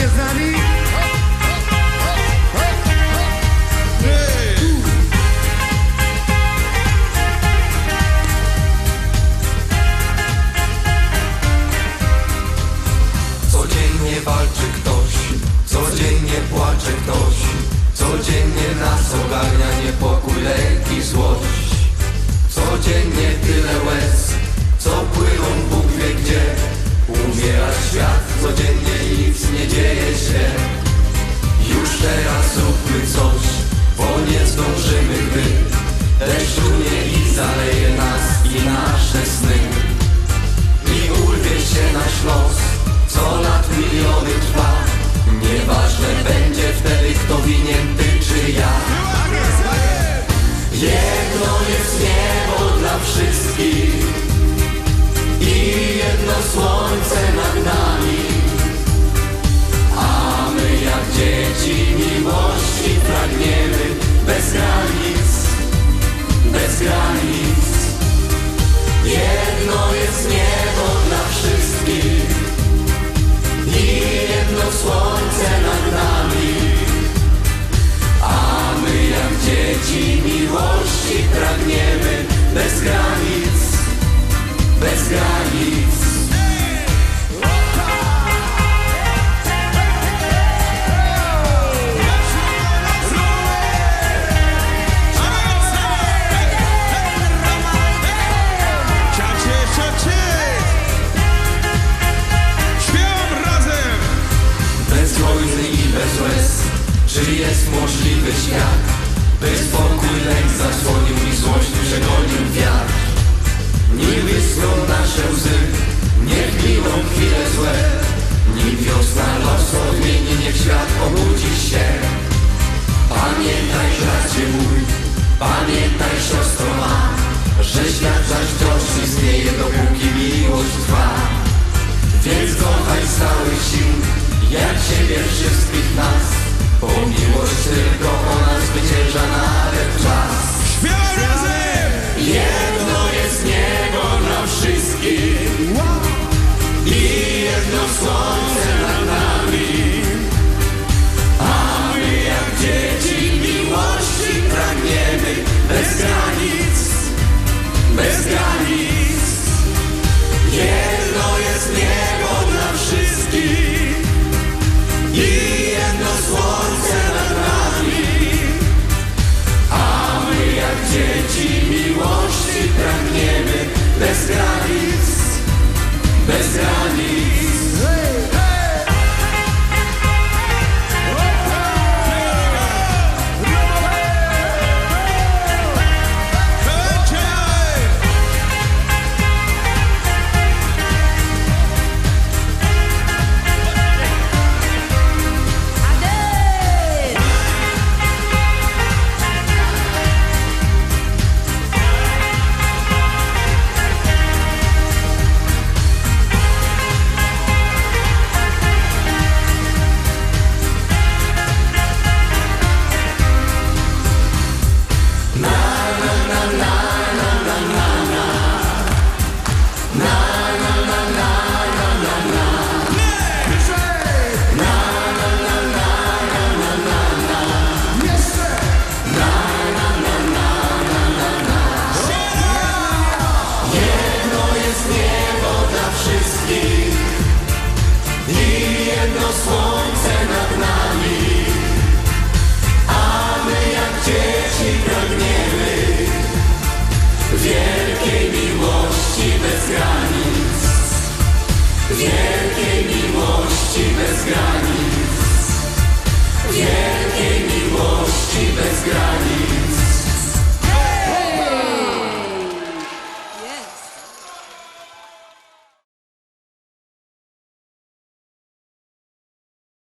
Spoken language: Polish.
Tańczycie z nami? Codziennie walczy ktoś, codziennie płacze ktoś Codziennie nas ogarnia niepokój, lęk i złość. Codziennie tyle łez, co płyną Bóg wie gdzie. Umiera świat, codziennie nic nie dzieje słońce nad nami. A my jak dzieci miłości pragniemy bez granic, bez granic. Jedno jest niebo dla wszystkich i jedno słońce nad nami. A my jak dzieci miłości pragniemy bez granic, bez granic. Czy jest możliwy świat By spokój lęk zasłonił i złość przegonił wiatr? Nim wyschną nasze łzy Niech miną chwile złe. Nim wiosna los odmieni Niech świat obudzi się. Pamiętaj bracie mój Pamiętaj siostro ma Że świat zaś wciąż istnieje Dopóki miłość trwa. Więc kochaj z całych sił, jak siebie wszystkich nas Born you were to go. Jedno słońce nad nami. A my jak dzieci pragniemy Wielkiej miłości bez granic. Wielkiej miłości bez granic